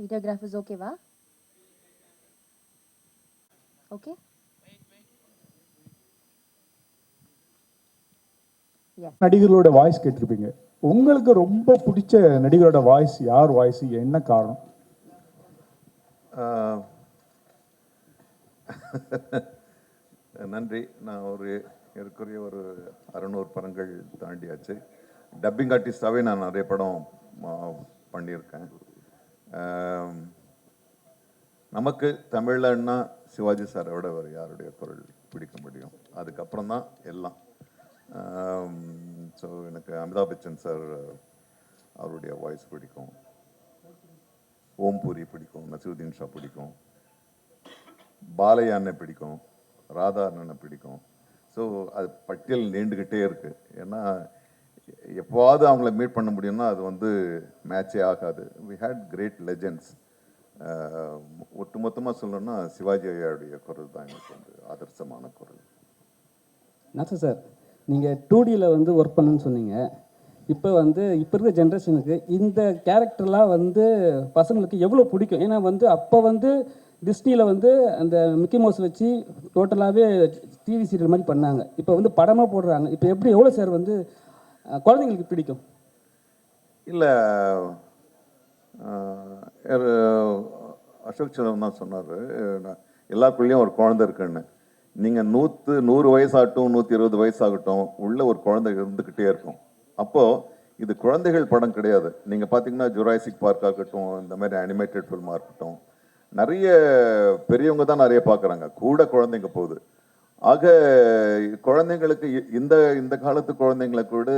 Videographers ஓகேவா okay நடிகர்களோட voice கேட்டிருப்பீங்க. உங்களுக்கு ரொம்ப பிடிச்ச நடிகரோட வாய்ஸ் யார்? வாய்ஸ் என்ன காரணம்? நன்றி. நான் ஒரு ஏற்குறைய ஒரு அறநூறு படங்கள் தாண்டியாச்சு. டப்பிங் ஆர்டிஸ்டாகவே நான் நிறைய படம் பண்ணியிருக்கேன். நமக்கு தமிழன்னா சிவாஜி சாரை விட வேறு யாருடைய குரல் பிடிக்க முடியும்? அதுக்கப்புறம் தான் எல்லாம் ஸோ எனக்கு அமிதாப் பச்சன் சார் அவருடைய வாய்ஸ் பிடிக்கும். ஓம் பூரி பிடிக்கும் நசீருதீன் ஷா பிடிக்கும். பாலையா அண்ணன் பிடிக்கும் ராதா அண்ணனை பிடிக்கும். ஸோ அது பட்டியல் நீண்டுக்கிட்டே இருக்குது ஏன்னா எப்போவாவது அவங்கள மீட் பண்ண முடியும்னா அது வந்து மேட்சே ஆகாது. வி ஹேட் கிரேட் லெஜெண்ட்ஸ் ஒட்டுமொத்தமாக சொல்லணும்னா சிவாஜி ஐயாவுடைய குரல் தான் எனக்கு வந்து ஆதர்சமான குரல். நாசர் சார்? நீங்கள் டூ டியில் வந்து ஒர்க் பண்ணுன்னு சொன்னீங்க. இப்போ வந்து இப்போ இருக்கிற ஜென்ரேஷனுக்கு இந்த கேரக்டர்லாம் வந்து பசங்களுக்கு எவ்வளோ பிடிக்கும்? ஏன்னா வந்து அப்போ வந்து டிஸ்னியில் வந்து அந்த மிக்கி மவுஸ் வச்சு டோட்டலாகவே டிவி சீரியல் மாதிரி பண்ணாங்க. இப்போ வந்து படமாக போடுறாங்க. இப்போ எப்படி எவ்வளோ சார் வந்து குழந்தைங்களுக்கு பிடிக்கும். இல்லை அசோக் செல்வன் தான் சொன்னார். எல்லாருக்குள்ளேயும் ஒரு குழந்தை இருக்குன்னு. நீங்கள் நூற்று நூறு வயசாகட்டும் நூற்றி இருபது வயசாகட்டும் உள்ள ஒரு குழந்தை இருந்துக்கிட்டே இருக்கும். அப்போது இது குழந்தைகள் படம் கிடையாது. நீங்கள் பார்த்தீங்கன்னா ஜுராசிக் பார்க் ஆகட்டும் இந்த மாதிரி அனிமேட்டட் ஃபில்மாக இருக்கட்டும் நிறைய பெரியவங்க தான் நிறைய பார்க்குறாங்க கூட குழந்தைங்க போகுது. ஆக குழந்தைங்களுக்கு இ- இந்த இந்த காலத்து குழந்தைங்களை கூட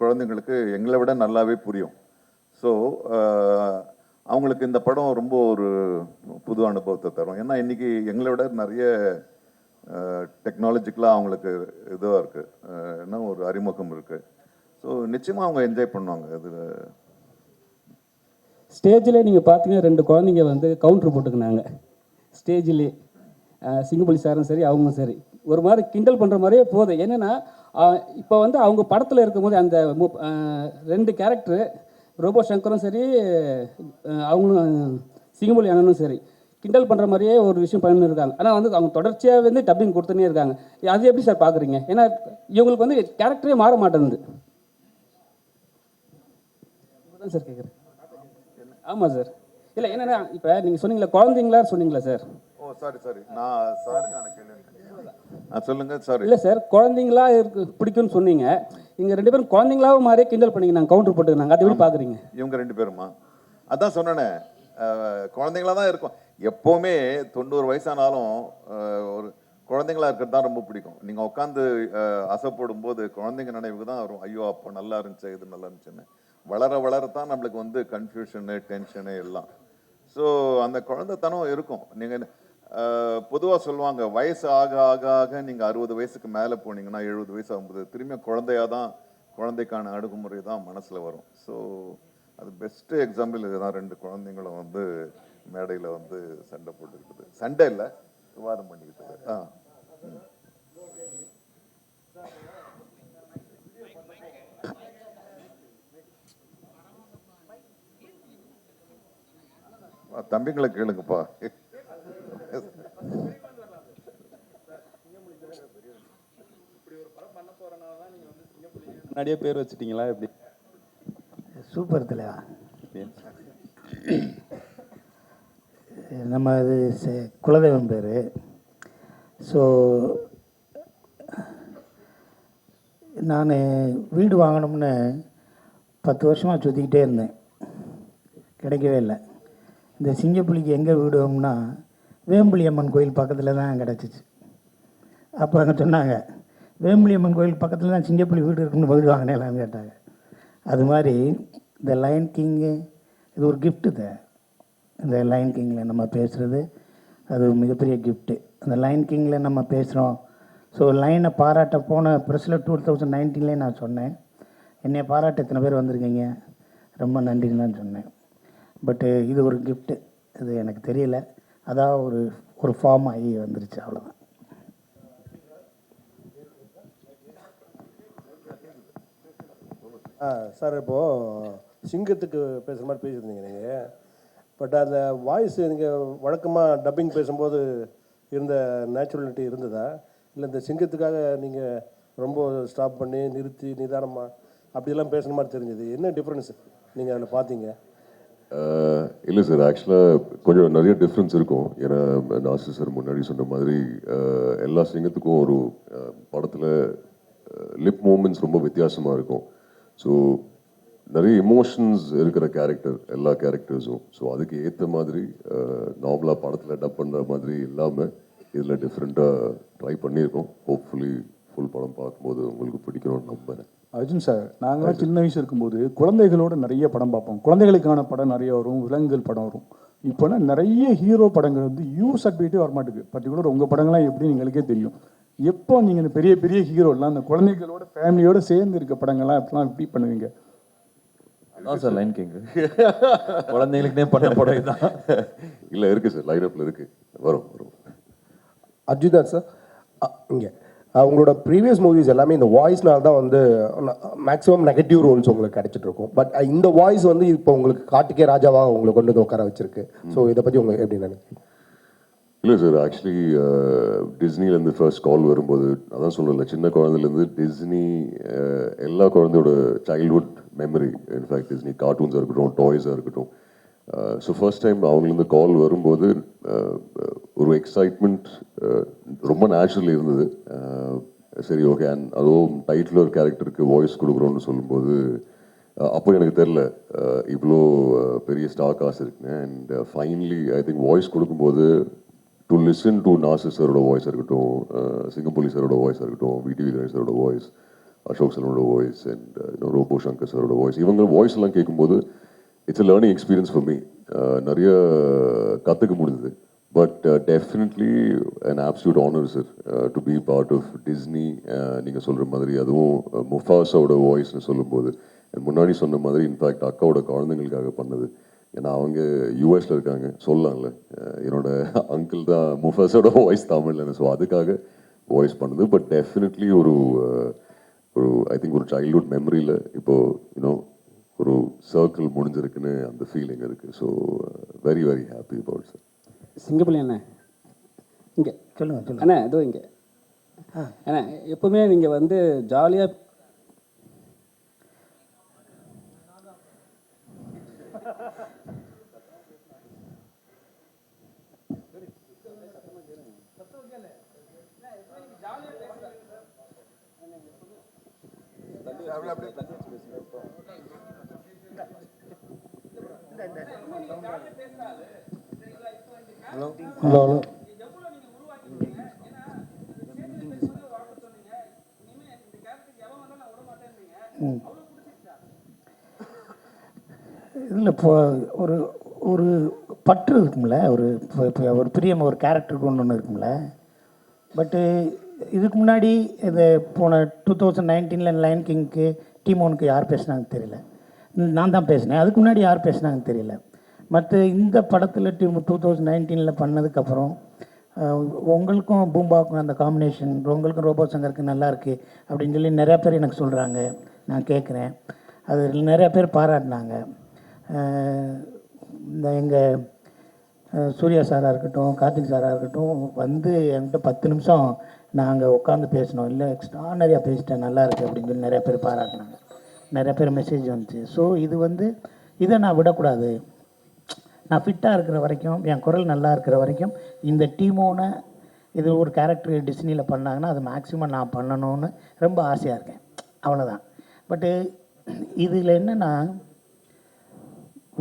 குழந்தைங்களுக்கு எங்களை விட நல்லாவே புரியும். ஸோ அவங்களுக்கு இந்த படம் ரொம்ப ஒரு புது அனுபவத்தை தரும். ஏன்னா இன்னைக்கு எங்களை விட நிறைய டெக்னாலஜிக்கலாக அவங்களுக்கு இதுவாக இருக்குது என்ன ஒரு அறிமுகம் இருக்குது ஸோ நிச்சயமாக அவங்க என்ஜாய் பண்ணுவாங்க இதில். ஸ்டேஜில் நீங்கள் பார்த்தீங்கன்னா ரெண்டு குழந்தைங்க வந்து கவுண்டர் போட்டுக்கினாங்க. ஸ்டேஜிலே சிங்கப்பள்ளி சாரும் சரி அவங்களும் சரி. ஒரு மாதிரி கிண்டல் பண்ணுற மாதிரியே போகுது. என்னென்னா இப்போ வந்து அவங்க படத்தில் இருக்கும்போது அந்த மு- ரெண்டு கேரக்டரு ரோபோ சங்கரும் சரி அவங்களும் சிங்கமொழி அண்ணனும் சரி கிண்டல் பண்ணுற மாதிரியே ஒரு விஷயம் பண்ணின்னு இருக்காங்க ஆனால் வந்து அவங்க தொடர்ச்சியாக வந்து டப்பிங் கொடுத்துனே இருக்காங்க. அது எப்படி சார் பார்க்குறீங்க ஏன்னா இவங்களுக்கு வந்து கேரக்டரே மாற மாட்டேங்குது. தான் சார் கேட்குறேன் ஆமாம் சார் இல்லை என்னென்னா இப்போ நீங்கள் சொன்னீங்களா குழந்தைங்களா சொன்னீங்களா சார் ஓ சாரி சாரி நான் சாருக்கான சொல்லுங்கள் சாரி இல்லை சார் குழந்தைங்களா இருக்கு பிடிக்கும்னு சொன்னீங்க. இங்கே ரெண்டு பேரும் குழந்தைங்களாவும் மாதிரியே கிண்டல் பண்ணிங்க நாங்கள் கவுண்டர் போட்டுக்கிறாங்க அது எப்படி பார்க்குறீங்க இவங்க ரெண்டு பேருமா? அதான் சொன்னேனே. குழந்தைங்களா தான் இருக்கும். எப்போவுமே தொண்ணூறு வயசானாலும் ஒரு குழந்தைங்களா இருக்கிறது தான் ரொம்ப பிடிக்கும். நீங்கள் உட்காந்து அசை போடும்போது குழந்தைங்க நினைவுக்கு தான் வரும். ஐயோ அப்போ நல்லா இருந்துச்சு இது நல்லா இருந்துச்சுன்னு. வளர வளர தான் நம்மளுக்கு வந்து கன்ஃபியூஷனு டென்ஷனு எல்லாம். ஸோ அந்த குழந்தைத்தனம் இருக்கும். நீங்கள் பொதுவாக சொல்லுவாங்க வயசு ஆக ஆக ஆக நீங்கள் அறுபது வயசுக்கு மேலே போனீங்கன்னா எழுபது வயசு ஆகும்போது திரும்பியும் குழந்தையாக தான் குழந்தைக்கான அணுகுமுறை தான் மனசில் வரும். ஸோ அது பெஸ்ட்டு எக்ஸாம்பிள் இதுதான் ரெண்டு குழந்தைங்களும் வந்து மேடையில் வந்து சண்டை போட்டுக்கிட்டது. சண்டை இல்லை விவாதம் பண்ணிக்கிட்டது ஆ. ஆ, தம்பிங்களை கேளுங்கப்பா. முன்னாடியே பேர் வச்சுட்டீங்களா எப்படி? சூப்பர் தலைவா. நம்ம இது செ- குலதெய்வம் பேர். ஸோ நான் வீடு வாங்கணும்னு பத்து வருஷமாக சுற்றிக்கிட்டே இருந்தேன். கிடைக்கவே இல்லை. இந்த சிங்கப்புலிக்கு எங்கே வீடு வாங்கணும்னா வேம்புலி அம்மன் கோயில் பக்கத்தில் தான் கிடச்சிச்சு. அப்போ அங்கே சொன்னாங்க வேம்புலியம்மன் கோயில் பக்கத்தில் தான் சிங்கப்புலி வீடு இருக்குன்னு வீடு வாங்கினேலான்னு கேட்டாங்க. அது மாதிரி இந்த லைன் கிங்கு இது ஒரு கிஃப்ட்டு தான் இந்த லைன் கிங்கில் நம்ம பேசுகிறது அது ஒரு மிகப்பெரிய கிஃப்ட்டு அந்த லைன் கிங்கில் நம்ம பேசுகிறோம் ஸோ லைனை பாராட்ட போன ப்ரெஸ்ஸில் டூ தௌசண்ட் நைன்டீன்லேயே நான் சொன்னேன். என்னை பாராட்ட எத்தனை பேர் வந்திருக்கீங்க. ரொம்ப நன்றின்னு சொன்னேன். பட்டு இது ஒரு கிஃப்ட்டு இது எனக்கு தெரியல. அதான் ஒரு ஒரு ஃபார்ம் ஆகி வந்துருச்சு அவ்வளோதான் ஆ சார் இப்போது சிங்கத்துக்கு பேசுகிற மாதிரி பேசியிருந்தீங்க நீங்கள் பட் அந்த வாய்ஸ் நீங்கள் வழக்கமாக டப்பிங் பேசும்போது இருந்த நேச்சுரலிட்டி இருந்ததா? இல்லை இந்த சிங்கத்துக்காக நீங்கள் ரொம்ப ஸ்டாப் பண்ணி நிறுத்தி நிதானமாக அப்படியெல்லாம் பேசுன மாதிரி தெரிஞ்சது. என்ன டிஃப்ரென்ஸ் நீங்கள் அதில் பார்த்தீங்க? இல்லை சார் ஆக்சுவலாக கொஞ்சம் நிறைய டிஃப்ரென்ஸ் இருக்கும். ஏன்னா நாசி சார் முன்னாடி சொன்ன மாதிரி எல்லா சிங்கத்துக்கும் ஒரு படத்தில் லிப் மூமெண்ட்ஸ் ரொம்ப வித்தியாசமாக இருக்கும். ஸோ நிறைய எமோஷன்ஸ் இருக்கிற கேரக்டர் எல்லா கேரக்டர்ஸும் ஸோ அதுக்கு ஏற்ற மாதிரி நார்மலாக படத்தில் டப் பண்ணுற மாதிரி இல்லாமல் இதில் டிஃப்ரெண்ட்டாக ட்ரை பண்ணியிருக்கோம். ஹோப்ஃபுல்லி ஃபுல் படம் பார்க்கும்போது உங்களுக்கு பிடிக்கணும்னு நம்புறேன். அர்ஜுன் சார் நாங்களாம் சின்ன வயசு இருக்கும்போது குழந்தைகளோட நிறைய படம் பார்ப்போம். குழந்தைகளுக்கான படம் நிறைய வரும் விலங்குகள் படம் வரும். இப்போனா நிறைய ஹீரோ படங்கள் வந்து யூ சர்டிஃபிகேட்டே வரமாட்டேங்குது பர்டிகுலர் உங்கள் படங்கள்லாம் எப்படி எங்களுக்கே தெரியும். எப்போ நீங்கள் இந்த பெரிய பெரிய ஹீரோலாம் அந்த குழந்தைகளோட ஃபேமிலியோட சேர்ந்து இருக்க படங்கள்லாம் எப்படிலாம் எப்படி பண்ணுவீங்க? அதான் சார் லைன் கிங் குழந்தைங்களுக்குனே பண்ண படம் இதுதான். இல்லை இருக்குது சார் லைனப்பில் இருக்குது வரும் வரும். அர்ஜுன் சார் இங்கே. உங்களோட ப்ரீவியஸ் மூவிஸ் எல்லாமே இந்த வாய்ஸ்னால தான் வந்து மேக்ஸிமம் நெகட்டிவ் ரோல்ஸ் உங்களுக்கு கிடைச்சிட்டு இருக்கும். பட் இந்த வாய்ஸ் வந்து இப்போ உங்களுக்கு காட்டுக்கே ராஜாவாக உங்களை கொண்டு வந்து உட்கார வச்சிருக்கு. ஸோ இதை பற்றி உங்களுக்கு எப்படி நினைக்கிறீங்க? இல்லை சார் ஆக்சுவலி டிஸ்னிலேருந்து ஃபர்ஸ்ட் கால் வரும்போது அதான் சொல்லலை சின்ன குழந்தைலேருந்து டிஸ்னி uh, எல்லா குழந்தையோட childhood memory in fact Disney கார்ட்டூன்ஸாக இருக்கட்டும் டாய்ஸாக இருக்கட்டும். ஸோ ஃபர்ஸ்ட் டைம் அவங்களேருந்து கால் வரும்போது uh, uh, ஒரு எக்ஸைட்மெண்ட் ரொம்ப நேச்சுரல் இருந்தது. சரி ஓகே அண்ட் அதுவும் டைட்டில் ஒரு கேரக்டருக்கு வாய்ஸ் கொடுக்குறோன்னு சொல்லும்போது அப்போ எனக்கு தெரில இவ்வளோ பெரிய ஸ்டாக் காசு இருக்குங்க and finally I think voice கொடுக்கும்போது டு லிசன் டு நாசர் சாரோட வாய்ஸ் இருக்கட்டும் அஹ், சிங்கம்புலி சாரோட வாய்ஸ் இருக்கட்டும் விடிவி கணேஷ் சாரோட வாய்ஸ் அசோக் சலனோட வாய்ஸ் அண்ட் இன்னும் ரோபோ சங்கர் சாரோட வாய்ஸ் இவங்க வாய்ஸ் எல்லாம் கேட்கும்போது it's a learning experience for me நிறைய கற்றுக்க முடிஞ்சுது. But definitely an absolute honour sir to be part of Disney நீங்கள் சொல்கிற மாதிரி அதுவும் முஃபாஸோட வாய்ஸ்னு சொல்லும்போது. முன்னாடி சொன்ன மாதிரி இன்ஃபேக்ட் அக்காவோட குழந்தைங்களுக்காக பண்ணது. ஏன்னா அவங்க யூஎஸ்ல இருக்காங்க. சொல்லலாம்ல. என்னோட அங்கிள் தான் முஃபஸோட வாய்ஸ் தமிழ்ல ஸோ அதுக்காக வாய்ஸ் பண்ணுது. பட் டெஃபினெட்லி ஒரு ஒரு ஐ திங்க் ஒரு சைல்ட்ஹுட் மெமரியில் இப்போ யூனோ ஒரு சர்க்கிள் முடிஞ்சிருக்குன்னு அந்த ஃபீலிங் இருக்கு. So very very happy about sir Singampuli அண்ணா இங்கே. சொல்லுங்கள் அண்ணா இதோ இங்கே. அண்ணா எப்பவுமே நீங்கள் வந்து ஜாலியாக ஹலோ ஹலோ இல்லை இப்போ ஒரு ஒரு பற்று இருக்கும்ல ஒரு இப்போ ஒரு பிரியம் ஒரு கேரக்டருக்கு ஒன்று ஒன்று இருக்கும்ல பட்டு இதுக்கு முன்னாடி இந்த போன டூ தௌசண்ட் நைன்டீனில் லைன் கிங்க்கு டீமோனுக்கு யார் பேசுனாங்கன்னு தெரியல. நான் தான் பேசினேன். அதுக்கு முன்னாடி யார் பேசுனாங்கன்னு தெரியல. மற்ற இந்த படத்தில் டீம் டூ தௌசண்ட் நைன்டீனில் பண்ணதுக்கப்புறம் உங்களுக்கும் பூம்பாவுக்கும் அந்த காம்பினேஷன் உங்களுக்கும் ரோபோ சங்கருக்கு நல்லா இருக்குது அப்படின்னு சொல்லி நிறையா பேர் எனக்கு சொல்கிறாங்க நான் கேட்குறேன் அது நிறையா பேர் பாராட்டினாங்க. இந்த எங்கள் சூர்யா சாராக இருக்கட்டும் கார்த்திக் சாராக இருக்கட்டும் வந்து என்கிட்ட பத்து நிமிஷம் நாங்கள் உட்காந்து பேசினோம். இல்லை எக்ஸ்ட்ரானரியாக பேசிட்டேன் நல்லா இருக்குது அப்படின்னு சொல்லி நிறையா பேர் பாராட்டினாங்க. நிறையா பேர் மெசேஜ் வந்துச்சு. ஸோ இது வந்து இதை நான் விடக்கூடாது. நான் ஃபிட்டாக இருக்கிற வரைக்கும் என் குரல் நல்லா இருக்கிற வரைக்கும் இந்த டீமோன இது ஒரு கேரக்டர் டிஸ்னியில் பண்ணாங்கன்னா அது மேக்ஸிமம் நான் பண்ணணும்னு ரொம்ப ஆசையாக இருக்கேன். அவ்வளோதான் பட்டு இதில் என்னென்னா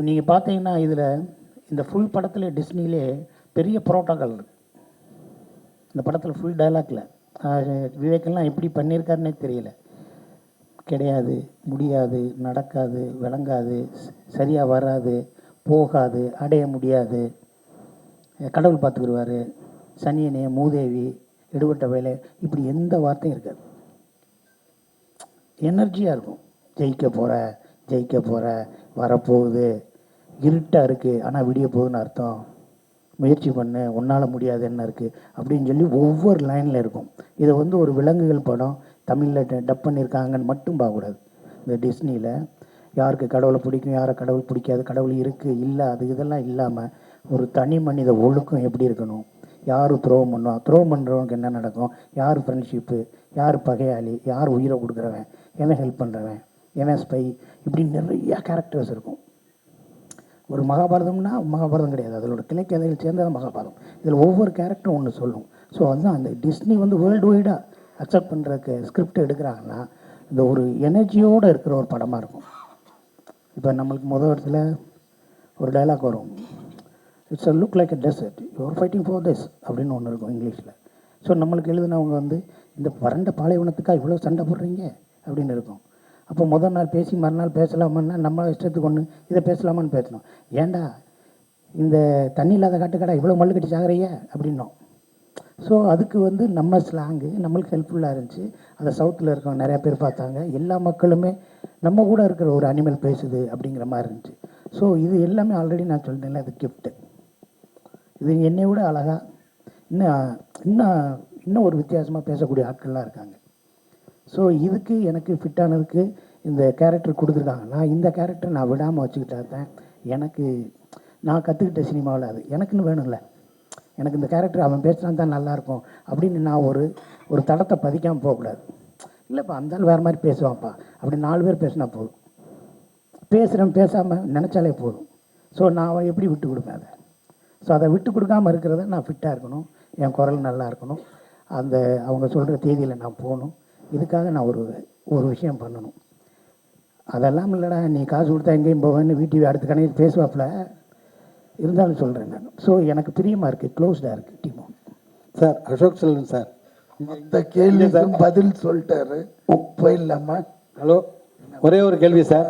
நீங்கள் பார்த்தீங்கன்னா இதில் இந்த ஃபுல் படத்தில் டிஸ்னிலே பெரிய புரோட்டோக்கால் இருக்குது இந்த படத்தில் ஃபுல் டைலாக்ல விவேக்கெல்லாம் எப்படி பண்ணியிருக்காருன்னே தெரியல. கிடையாது முடியாது நடக்காது விளங்காது சரியாக வராது போகாது அடைய முடியாது. கடவுள் பார்த்துக்குருவார் சனியனே மூதேவி எடுபட்ட வேலை இப்படி எந்த வார்த்தையும் இருக்காது. எனர்ஜியாக இருக்கும். ஜெயிக்க போகிற ஜெயிக்க போகிற வரப்போகுது. இருட்டாக இருக்குது ஆனால் விடிய போகுதுன்னு அர்த்தம். முயற்சி பண்ணு உன்னால் முடியாது என்ன இருக்குது அப்படின்னு சொல்லி ஒவ்வொரு லைனில் இருக்கும். இதை வந்து ஒரு விலங்குகள் படம் தமிழில் டப் பண்ணியிருக்காங்கன்னு மட்டும் பார்க்கக்கூடாது. இந்த டிஸ்னியில் யாருக்கு கடவுளை பிடிக்கும் யாரை கடவுள் பிடிக்காது கடவுள் இருக்குது இல்லை அது இதெல்லாம் இல்லாமல் ஒரு தனி மனித ஒழுக்கம் எப்படி இருக்கணும்? யார் துரோகம் பண்ணுவா? துரோகம் பண்ணுறவனுக்கு என்ன நடக்கும்? யார் ஃப்ரெண்ட்ஷிப்பு யார் பகையாளி? யார் உயிரை கொடுக்குறவன்? எவன் ஹெல்ப் பண்ணுறவன் எவன் ஸ்பை இப்படி நிறையா கேரக்டர்ஸ் இருக்கும். ஒரு மகாபாரதம்னா மகாபாரதம் கிடையாது. அதோட கிளைக்கதைகள் சேர்ந்தது மகாபாரதம். இதில் ஒவ்வொரு கேரக்டரும் ஒன்று சொல்லும். ஸோ அதுதான் அந்த டிஸ்னி வந்து வேர்ல்டு வைடாக அக்செப்ட் பண்ணுறக்கு ஸ்கிரிப்ட் எடுக்கிறாங்கன்னா இந்த ஒரு எனர்ஜியோடு இருக்கிற ஒரு படமாக இருக்கும். இப்போ நம்மளுக்கு முதல் இடத்துல ஒரு டைலாக் வரும். It's a look like a desert your fighting for this அப்படின்னு ஒன்று இருக்கும் இங்கிலீஷில். ஸோ நம்மளுக்கு எழுதினவங்க வந்து இந்த வறண்ட பாலைவனத்துக்காக இவ்வளோ சண்டை போடுறீங்க? அப்படின்னு இருக்கும். அப்போ முதல் நாள் பேசி மறுநாள் பேசலாமான்னா நம்ம இஷ்டத்துக்கு ஒன்று இதை பேசலாமான்னு பேசணும். ஏன்டா இந்த தண்ணி இல்லாத காட்டுக்கடா இவ்வளோ மல்லு கட்டி சாகிறையே அப்படின்னோம். ஸோ அதுக்கு வந்து நம்ம ஸ்லாங்கு நம்மளுக்கு ஹெல்ப்ஃபுல்லாக இருந்துச்சு. அதை சவுத்தில் இருக்கவங்க நிறையா பேர் பார்த்தாங்க. எல்லா மக்களுமே நம்ம கூட இருக்கிற ஒரு அனிமல் பேசுது அப்படிங்கிற மாதிரி இருந்துச்சு. ஸோ இது எல்லாமே ஆல்ரெடி நான் சொல்லிட்டேன்ல அது கிஃப்ட்டு இது என்னை விட அழகாக இன்னும் இன்னும் இன்னும் ஒரு வித்தியாசமாக பேசக்கூடிய ஆட்கள்லாம் இருக்காங்க. ஸோ இதுக்கு எனக்கு ஃபிட்டானதுக்கு இந்த கேரக்டர் கொடுத்துருக்காங்க. நான் இந்த கேரக்டர் நான் விடாமல் வச்சுக்கிட்டா தான் எனக்கு நான் கற்றுக்கிட்ட சினிமாவில் அது. எனக்குன்னு வேணும்ல. எனக்கு இந்த கேரக்டர் அவன் பேசினா தான் நல்லாயிருக்கும் அப்படின்னு நான் ஒரு ஒரு தடத்தை பதிக்காமல் போகக்கூடாது. இல்லைப்பா அந்த ஆள் வேறு மாதிரி பேசுவான்ப்பா. அப்படி நாலு பேர் பேசினா போதும். பேசுகிறேன் பேசாமல் நினச்சாலே போதும். ஸோ நான் அவன் எப்படி விட்டு கொடுப்பேன் அதை? ஸோ அதை விட்டு கொடுக்காம இருக்கிறத நான் ஃபிட்டாக இருக்கணும். என் குரல் நல்லா இருக்கணும். அந்த அவங்க சொல்கிற தேதியில் நான் போகணும். இதுக்காக நான் ஒரு ஒரு விஷயம் பண்ணணும். அதெல்லாம் இல்லைடா நீ காசு கொடுத்தா எங்கேயும் போவேன்னு வீட்டு அடுத்த கணக்கு பேசுவாப்புல. இருந்தாலும் சொல்கிறேன் நான். ஸோ எனக்கு பிரியமாக இருக்குது க்ளோஸ்டாக இருக்குது டீமும் சார் அசோக் செல்வன் சார். மொத்த கேள்விக்கும் பதில் சொல்லிட்டாரு. உப்பு இல்லாம. ஹலோ ஒரே ஒரு கேள்வி சார்.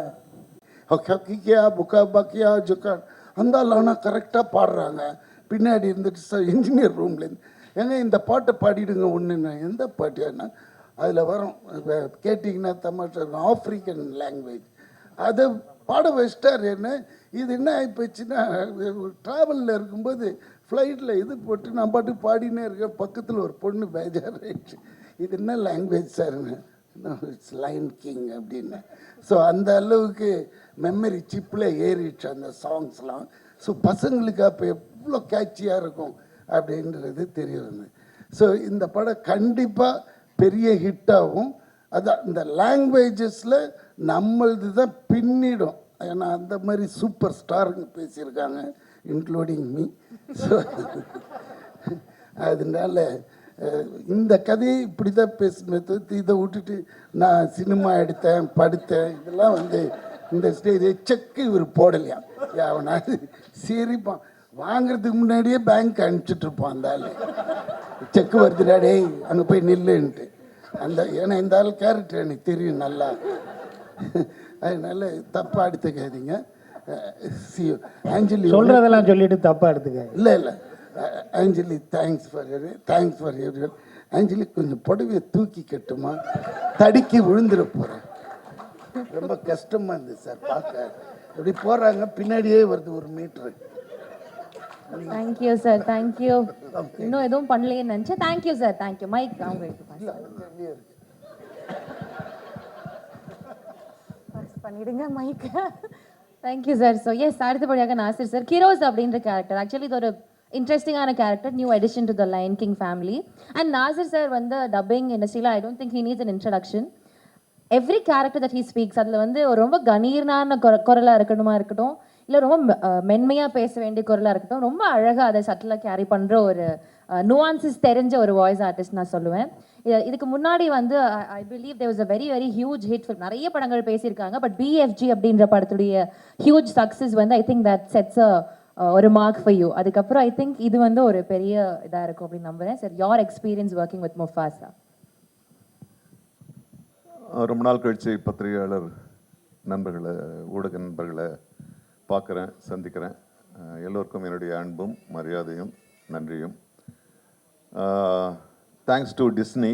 ஹக்கியா புக்கா பக்கியா ஜுக்கா அந்த ஆனால் கரெக்டாக பாடுறாங்க. பின்னாடி இருந்துட்டு சார் இன்ஜினியர் ரூம்லேருந்து ஏங்க இந்த பாட்டை பாடிடுங்க ஒன்றுண்ணா எந்த பாட்டியாண்ணா அதில் வரும். கேட்டிங்கன்னா தமாஷா இருக்கும் ஆப்ரிக்கன் லாங்குவேஜ் அதை பாட வச்சிட்டார் என்ன? இது என்ன ஆகிப்போச்சுன்னா ட்ராவலில் இருக்கும்போது ஃப்ளைட்டில் இது போட்டு நான் பாட்டு பாடினே இருக்கேன். பக்கத்தில் ஒரு பொண்ணு பேஜார் பேஜாராயிடுச்சு. இது என்ன லாங்குவேஜ் சார்னு இட்ஸ் லைன் கிங் அப்படின்னு. ஸோ அந்த அளவுக்கு மெமரி சிப்பில் ஏறிடுச்சு அந்த சாங்ஸ்லாம் ஸோ பசங்களுக்கு அப்போ எவ்வளோ கேட்சியாக இருக்கும் அப்படின்றது தெரிய ஸோ இந்த படம் கண்டிப்பாக பெரிய ஹிட்டாகும் அதான் இந்த லாங்குவேஜஸில் நம்மளது தான் பின்னிடும். ஏன்னா அந்த மாதிரி சூப்பர் ஸ்டாருங்க பேசியிருக்காங்க இன்க்ளூடிங் மீ ஸோ அதனால இந்த கதையை இப்படி தான் பேசுமே தவிர்த்து இதை விட்டுட்டு நான் சினிமா எடுத்தேன் படுத்தேன் இதெல்லாம் வந்து இந்த ஸ்டேஜ் செக்கு இவர் போடலையா? அவனாவது சரிப்பான். வாங்குறதுக்கு முன்னாடியே பேங்க் அனுப்பிச்சிட்ருப்பான் அந்த ஆள். செக்கு வருதுடா டேய் அங்கே போய் நில்லுன்ட்டு. அந்த ஏன்னா இந்த ஆள் கேரக்டர் எனக்கு தெரியும் நல்லா. அதனால தப்பாக எடுத்துக்காதீங்க. சி ஆஞ்சலி சொல்கிறதெல்லாம் சொல்லிட்டு தப்பாக எடுத்துக்க இல்லை இல்லை. Anjali thanks for thanks for your Anjali கொஞ்சம் புடவையை தூக்கி கட்டுமா? தடுக்கி விழுந்துட போகிறேன் ரொம்ப கஷ்டமா இருந்தது சார் பார்க்க. இப்படி போகிறாங்க பின்னாடியே வருது ஒரு மீட்ரு தேங்க்யூ சார் தேங்க்யூ இன்னும் எதுவும் பண்ணலையேன்னு நினச்சேன். தேங்க்யூ சார் தேங்க்யூ மைக் அவங்க எடுத்து pass pass பண்ணிடுங்க mike thank you sir so yes அடுத்தபடியாக நாசிர் சார் கிரோஸ் அப்படின்ற கேரக்டர் ஆக்சுவலி இது ஒரு இன்ட்ரெஸ்டிங்கான character new addition to the lion king family and Nasser sir வந்து டப்பிங் இண்டஸ்ட்ரியில் I don't think he needs an introduction every character that he speaks அதில் வந்து ஒரு ரொம்ப கணீர்னான குர குரலாக இருக்கணுமா இருக்கட்டும். இல்லை ரொம்ப மென்மையாக பேச வேண்டிய குரலாக இருக்கட்டும் ரொம்ப அழகாக அதை சட்டிலாக கேரி பண்ணுற ஒரு நுவான்சஸ் தெரிஞ்ச ஒரு வாய்ஸ் ஆர்டிஸ்ட் நான் சொல்லுவேன். இதுக்கு முன்னாடி வந்து I believe there was a very very huge hit film நிறைய படங்கள் பேசியிருக்காங்க பட் பிஎஃப்ஜி அப்படின்ற படத்துடைய ஹியூஜ் சக்ஸஸ் வந்து I think that sets a ஒரு மார்க் ஃபார் யூ அதுக்கப்புறம் ஐ திங்க் இது வந்து ஒரு பெரிய இதாக இருக்கும் அப்படின்னு நம்புறேன். சார் யார் எக்ஸ்பீரியன்ஸ் ஒர்க்கிங் வித் முஃபாஸா ரொம்ப நாள் கழிச்சு பத்திரிகையாளர் நண்பர்களை ஊடக நண்பர்களை பார்க்குறேன் சந்திக்கிறேன். எல்லோருக்கும் என்னுடைய அன்பும் மரியாதையும் நன்றியும். Thanks to Disney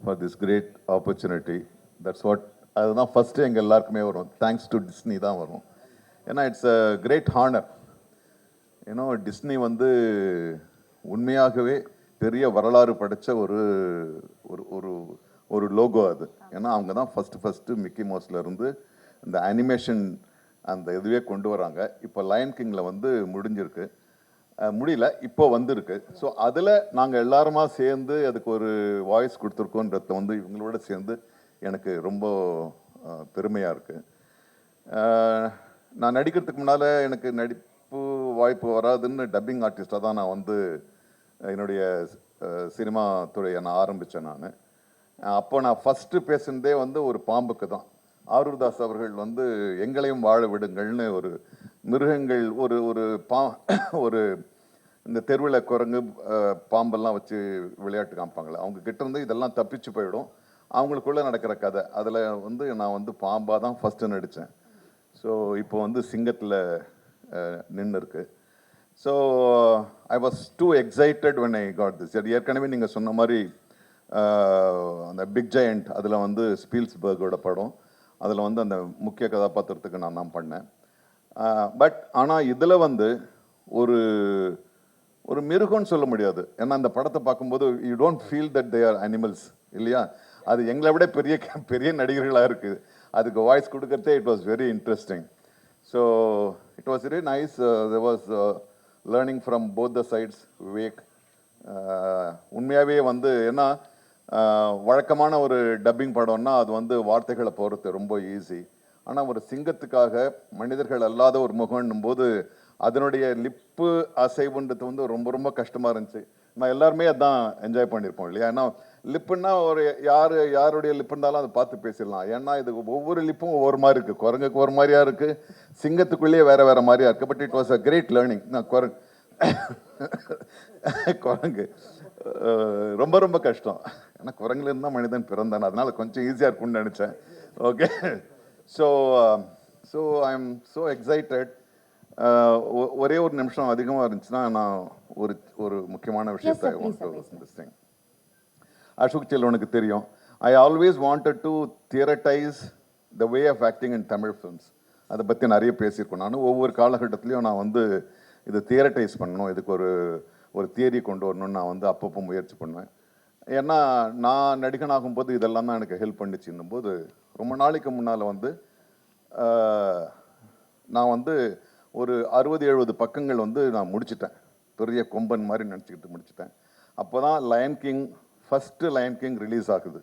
for this great opportunity that's what அதுதான் ஃபஸ்ட்டு எங்கள் எல்லாருக்குமே வரும். தேங்க்ஸ் டு டிஸ்னி தான் வரும். ஏன்னா இட்ஸ் அ கிரேட் ஹானர் ஏன்னா டிஸ்னி வந்து உண்மையாகவே பெரிய வரலாறு படைச்ச ஒரு ஒரு ஒரு ஒரு லோகோ அது. ஏன்னா அவங்க தான் ஃபஸ்ட்டு ஃபஸ்ட்டு மிக்கி மவுஸ்லேருந்து இந்த அனிமேஷன் அந்த இதுவே கொண்டு வராங்க. இப்போ லயன் கிங்கில் வந்து முடிஞ்சிருக்கு. முடியல இப்போ வந்திருக்கு. ஸோ அதில் நாங்கள் எல்லாருமா சேர்ந்து அதுக்கு ஒரு வாய்ஸ் கொடுத்துருக்கோன்றத வந்து இவங்களோட சேர்ந்து எனக்கு ரொம்ப பெருமையாக இருக்குது நான் நடிக்கிறதுக்கு முன்னால் எனக்கு நடிப்பு வாய்ப்பு வராதுன்னு டப்பிங் ஆர்டிஸ்டாக தான் நான் வந்து என்னுடைய சினிமா துறையை நான் ஆரம்பித்தேன் நான். அப்போ நான் ஃபஸ்ட்டு பேசுனதே வந்து ஒரு பாம்புக்கு தான். ஆரூர்தாஸ் அவர்கள் வந்து எங்களையும் வாழ விடுங்கள்னு ஒரு மிருகங்கள் ஒரு ஒரு பா ஒரு இந்த தெருவில் குரங்கு பாம்பெல்லாம் வச்சு விளையாட்டு காமிப்பாங்களே அவங்க கிட்ட இருந்து இதெல்லாம் தப்பிச்சு போயிடும். அவங்களுக்குள்ளே நடக்கிற கதை. அதில் வந்து நான் வந்து பாம்பாக தான் ஃபஸ்ட்டு நடித்தேன் ஸோ இப்போ வந்து சிங்கத்தில் நின்று இருக்கு so I was too excited when I got this அது ஏற்கனவே நீங்கள் சொன்ன மாதிரி அந்த பிக் ஜெயண்ட் அதில் வந்து ஸ்பீல்ஸ்பர்கோட படம். அதில் வந்து அந்த முக்கிய கதாபாத்திரத்துக்கு நான் தான் பண்ணேன். பட் ஆனால் இதில் வந்து ஒரு ஒரு மிருகம்னு சொல்ல முடியாது. ஏன்னா அந்த படத்தை பார்க்கும்போது you don't feel that they are animals இல்லையா? அது எங்களை விட பெரிய பெரிய நடிகர்களாக இருக்குது அதுக்கு வாய்ஸ் கொடுக்கறதே it was very interesting so it was very nice there was learning from both the sides Vivek உண்மையாகவே வந்து ஏன்னா வழக்கமான ஒரு டப்பிங் படம்னா அது வந்து வார்த்தைகளை போகிறது ரொம்ப ஈஸி ஆனால் ஒரு சிங்கத்துக்காக மனிதர்கள் அல்லாத ஒரு முகம்னும் போது அதனுடைய லிப்பு அசைவுன்றது வந்து ரொம்ப ரொம்ப கஷ்டமாக இருந்துச்சு. நான் எல்லாருமே அதான் என்ஜாய் பண்ணியிருப்போம் இல்லையா? ஏன்னா லிப்புன்னா ஒரு யார் யாருடைய லிப் இருந்தாலும் அதை பார்த்து பேசிடலாம். ஏன்னா இது ஒவ்வொரு லிப்பும் ஒவ்வொரு மாதிரி இருக்குது குரங்குக்கு ஒரு மாதிரியா இருக்குது சிங்கத்துக்குள்ளேயே வேறு வேறு மாதிரியா இருக்குது but it was a great learning நான் குரங்கு. குரங்கு ரொம்ப ரொம்ப கஷ்டம். ஏன்னா குரங்குல இருந்தால் மனிதன் பிறந்தான். அதனால கொஞ்சம் ஈஸியாக இருக்கும்னு நினச்சேன். Okay so so I am so excited ஒரே ஒரு நிமிஷம் அதிகமாக இருந்துச்சுன்னா நான் ஒரு ஒரு முக்கியமான விஷயத்தை. திங் அசோக் செல்வனுக்கு தெரியும். I always wanted to theorize the way of acting in Tamil films அதை பற்றி நிறைய பேசியிருக்கோம். நான் ஒவ்வொரு காலகட்டத்திலையும் நான் வந்து இதை தியரட்டைஸ் பண்ணணும். இதுக்கு ஒரு ஒரு தியரி கொண்டு வரணும்னு நான் வந்து அப்பப்போ முயற்சி பண்ணுவேன். ஏன்னா நான் நடிகனாகும் போது இதெல்லாம் தான் எனக்கு ஹெல்ப் பண்ணிச்சுன்னும் போது ரொம்ப நாளைக்கு முன்னால் வந்து நான் வந்து ஒரு அறுபது எழுபது பக்கங்கள் வந்து நான் முடிச்சிட்டேன். பெரிய கொம்பன் மாதிரி நினச்சிக்கிட்டு முடிச்சிட்டேன். அப்போ தான் lion king first lion king release ஆகுது.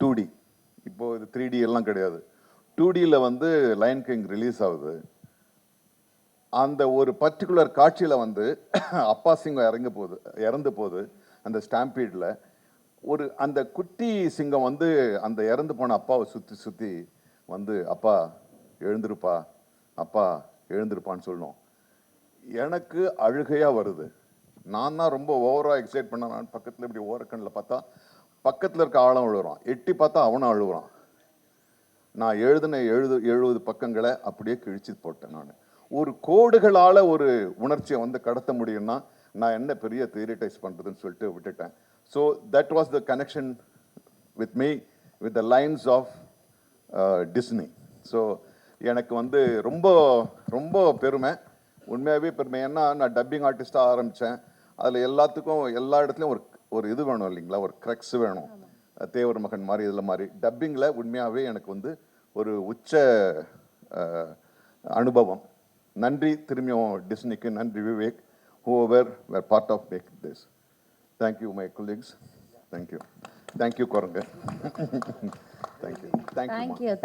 டூ டி இப்போ இது த்ரீ டி எல்லாம் கிடையாது. டூ டியில் வந்து லயன் கிங் ரிலீஸ் ஆகுது. அந்த ஒரு பர்டிகுலர் காட்சியில் வந்து அப்பா சிங்கம் இறங்க போகுது இறந்து போகுது அந்த ஸ்டாம்பீடில் ஒரு அந்த குட்டி சிங்கம் வந்து அந்த இறந்து போன அப்பாவை சுற்றி சுற்றி வந்து அப்பா எழுந்திருப்பா அப்பா எழுந்திருப்பான்னு சொல்லணும் எனக்கு அழுகையாக வருது. நான் தான் ரொம்ப ஓவராக எக்ஸைட் பண்ண நான் பக்கத்தில் இப்படி ஓரக்கண்ணில் பார்த்தா பக்கத்தில் இருக்க ஆழம் அழுகுறான் எட்டி பார்த்தா அவனும் அழுகுறான் நான் எழுதின எழுது எழுபது பக்கங்களை அப்படியே கிழிச்சு போட்டேன் நான். ஒரு கோடுகளால் ஒரு உணர்ச்சியை வந்து கடத்த முடியும்னா நான் என்ன பெரிய தியரிட்டைஸ் பண்ணுறதுன்னு சொல்லிட்டு விட்டுட்டேன். So that was the connection with me with the lions of Disney so எனக்கு வந்து ரொம்ப ரொம்ப பெருமை. உண்மையாகவே பெருமை. ஏன்னா நான் டப்பிங் ஆர்டிஸ்ட்டாக ஆரம்பித்தேன் அதில் எல்லாத்துக்கும் எல்லா இடத்துலையும் ஒரு ஒரு இது வேணும் இல்லைங்களா? ஒரு க்ரக்ஸ் வேணும். தேவர் மகன் மாதிரி இதில் மாதிரி. டப்பிங்கில் உண்மையாகவே எனக்கு வந்து ஒரு உச்ச அனுபவம். நன்றி திரும்பியும் டிஸ்னிக்கு நன்றி Vivek. whoever were part of this. Thank you, my colleagues. Thank you. Thank you, Koranga. Thank you. Thank you. Thank you.